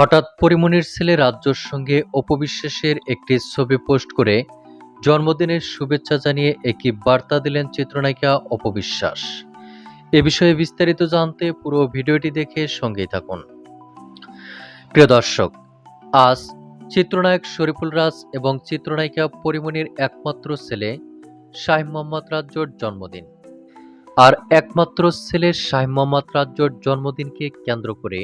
হঠাৎ পরিমণির ছেলে রাজ্যর সঙ্গে অপবিশ্বাসের একটি ছবি পোস্ট করে জন্মদিনের শুভেচ্ছা জানিয়ে একটি বার্তা দিলেন চিত্রনায়িকা অপবিশ্বাস। এ বিষয়ে বিস্তারিত জানতে পুরো ভিডিওটি দেখে সঙ্গেই থাকুন। প্রিয় দর্শক, আজ চিত্রনায়ক শরীফুল রাজ এবং চিত্রনায়িকা পরিমণির একমাত্র ছেলে শাহ মোহাম্মদ রাজ্যর জন্মদিন। আর একমাত্র ছেলে শাহ মোহাম্মদ রাজ্যর জন্মদিনকে কেন্দ্র করে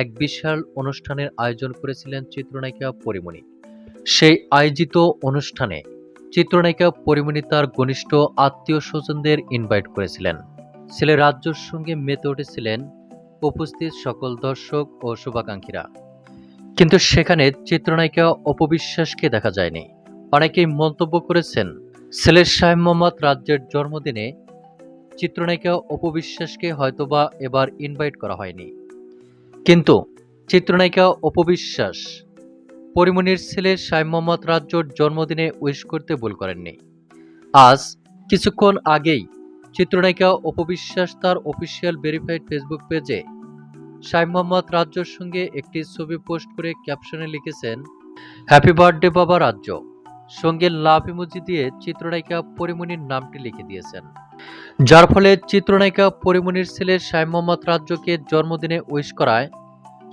এক বিশাল অনুষ্ঠানের আয়োজন করেছিলেন চিত্রনায়িকা পরিমণি। সেই আয়োজিত অনুষ্ঠানে চিত্রনায়িকা পরিমণি তার ঘনিষ্ঠ আত্মীয় স্বজনদের ইনভাইট করেছিলেন। ছেলে রাজ্যর সঙ্গে মেতে উঠেছিলেন উপস্থিত সকল দর্শক ও শুভাকাঙ্ক্ষীরা। কিন্তু সেখানে চিত্রনায়িকা অপবিশ্বাসকে দেখা যায়নি। অনেকেই মন্তব্য করেছেন ছেলের শাহ মোহাম্মদ রাজ্যের জন্মদিনে চিত্রনায়িকা অপবিশ্বাসকে হয়তোবা এবার ইনভাইট করা হয়নি। কিন্তু চিত্রনায়িকা অপবিশ্বাস পরিমণির ছেলে সাই মোহাম্মদ রাজ্যর জন্মদিনে উইশ করতে ভুল করেননি। আজ, কিছুক্ষণ আগেই চিত্রনায়িকা অপবিশ্বাস তার অফিসিয়াল ভেরিফাইড ফেসবুক পেজে সাই মোহাম্মদ রাজ্যর সঙ্গে একটি ছবি পোস্ট করে ক্যাপশনে লিখেছেন, হ্যাপি বার্থডে বাবা রাজ্য। সঙ্গে লাভ ইমোজি দিয়ে চিত্রনায়িকা পরিমণির নামটি লিখে দিয়েছেন। যার ফলে চিত্রনায়িকা পরিমণির ছেলে সাই মোহাম্মদ রাজ্যকে জন্মদিনে উইশ করায়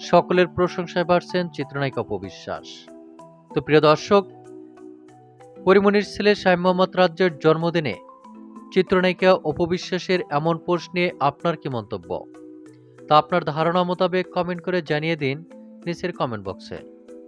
সকলের প্রশংসায় বাড়ছেন চিত্রনায়িকা অপবিশ্বাস তো প্রিয় দর্শক, পরিমণির ছেলে সাই মোহাম্মদ রাজ্যের জন্মদিনে চিত্রনায়িকা অপবিশ্বাসের এমন পোস্ট নিয়ে আপনার কি মন্তব্য? তা আপনার ধারণা মোতাবেক কমেন্ট করে জানিয়ে দিন নিচের কমেন্ট বক্সে।